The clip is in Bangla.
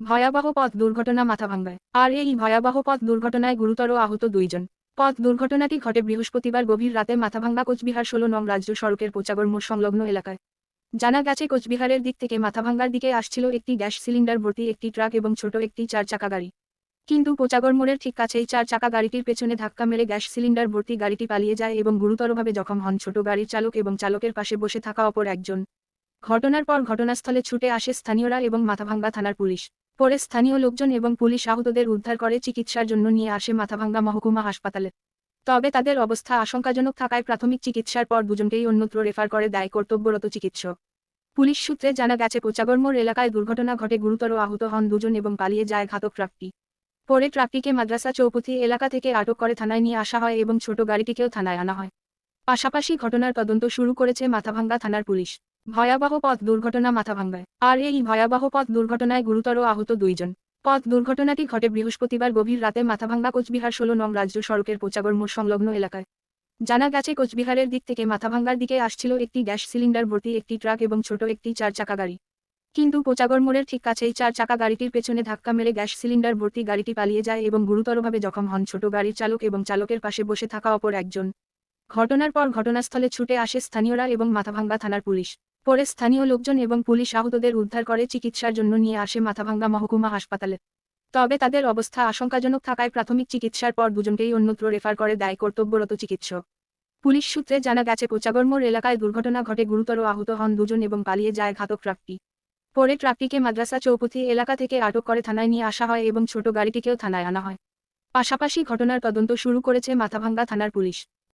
ভয়াবহ পথ দুর্ঘটনা মাথাভাঙ্গায় আর এই ভয়াবহ পথ দুর্ঘটনায় গুরুতর আহত দুইজন। পথ দুর্ঘটনাটি ঘটে বৃহস্পতিবার গভীর রাতে মাথাভাঙ্গা কোচবিহার ষোলো নং রাজ্য সড়কের পোচাগড় মোড় সংলগ্ন এলাকায়। জানা গেছে, কোচবিহারের দিক থেকে মাথাভাঙ্গার দিকে আসছিল একটি গ্যাস সিলিন্ডার ভর্তি একটি ট্রাক এবং ছোট একটি চার চাকা গাড়ি। কিন্তু পোচাগড় মোড়ের ঠিক কাছেই চার চাকা গাড়িটির পেছনে ধাক্কা মেরে গ্যাস সিলিন্ডার ভর্তি গাড়িটি পালিয়ে যায় এবং গুরুতরভাবে জখম হন ছোট গাড়ির চালক এবং চালকের পাশে বসে থাকা অপর একজন। ঘটনার পর ঘটনাস্থলে ছুটে আসে স্থানীয়রা এবং মাথাভাঙ্গা থানার পুলিশ। পরে স্থানীয় লোকজন এবং পুলিশ আহতদের উদ্ধার করে চিকিৎসার জন্য নিয়ে আসে মাথাভাঙ্গা মহকুমা হাসপাতালে। তবে তাদের অবস্থা আশঙ্কাজনক থাকায় প্রাথমিক চিকিৎসার পর দুজনকেই অন্যত্র রেফার করে দেয় কর্তব্যরত চিকিৎসক। পুলিশ সূত্রে জানা গেছে কোচাগড়মোড় এলাকায় দুর্ঘটনা ঘটে গুরুতর আহত হন দুজন এবং পালিয়ে যায় ঘাতক ট্রাকটি। পরে ট্রাকটিকে মাদ্রাসা চৌপথি এলাকা থেকে আটক করে থানায় নিয়ে আসা হয় এবং ছোট গাড়িটিকেও থানায় আনা হয়। পাশাপাশি ঘটনার তদন্ত শুরু করেছে মাথাভাঙ্গা থানার পুলিশ। ভয়াবহ পথ দুর্ঘটনা মাথাভাঙ্গায় আর এই ভয়াবহ পথ দুর্ঘটনায় গুরুতর আহত দুইজন। পথ দুর্ঘটনাটি ঘটে বৃহস্পতিবার গভীর রাতে মাথাভাঙ্গা কোচবিহার ষোলো নং রাজ্য সড়কের পোচাগড় মোড় সংলগ্ন এলাকায়। জানা গেছে, কোচবিহারের দিক থেকে মাথাভাঙ্গার দিকে আসছিল একটি গ্যাস সিলিন্ডার ভর্তি একটি ট্রাক এবং ছোট একটি চার চাকা গাড়ি। কিন্তু পোচাগড় মোড়ের ঠিক কাছেই চার চাকা গাড়িটির পেছনে ধাক্কা মেরে গ্যাস সিলিন্ডার ভর্তি গাড়িটি পালিয়ে যায় এবং গুরুতরভাবে জখম হন ছোট গাড়ির চালক এবং চালকের পাশে বসে থাকা অপর একজন। ঘটনার পর ঘটনাস্থলে ছুটে আসে স্থানীয়রা এবং মাথাভাঙ্গা থানার পুলিশ। পরে স্থানীয় লোকজন এবং পুলিশ আহতদের উদ্ধার করে চিকিৎসার জন্য নিয়ে আসে মাথাভাঙ্গা মহকুমা হাসপাতালে। তবে তাদের অবস্থা আশঙ্কাজনক থাকায় প্রাথমিক চিকিৎসার পর দুজনকেই অন্যত্র রেফার করে দেয় কর্তব্যরত চিকিৎসক। পুলিশ সূত্রে জানা গেছে পোচাগড়মোড় এলাকায় দুর্ঘটনা ঘটে গুরুতর আহত হন দুজন এবং পালিয়ে যায় ঘাতক ট্রাকটি। পরে ট্রাকটিকে মাদ্রাসা চৌপথি এলাকা থেকে আটক করে থানায় নিয়ে আসা হয় এবং ছোট গাড়িটিকেও থানায় আনা হয়। পাশাপাশি ঘটনার তদন্ত শুরু করেছে মাথাভাঙ্গা থানার পুলিশ।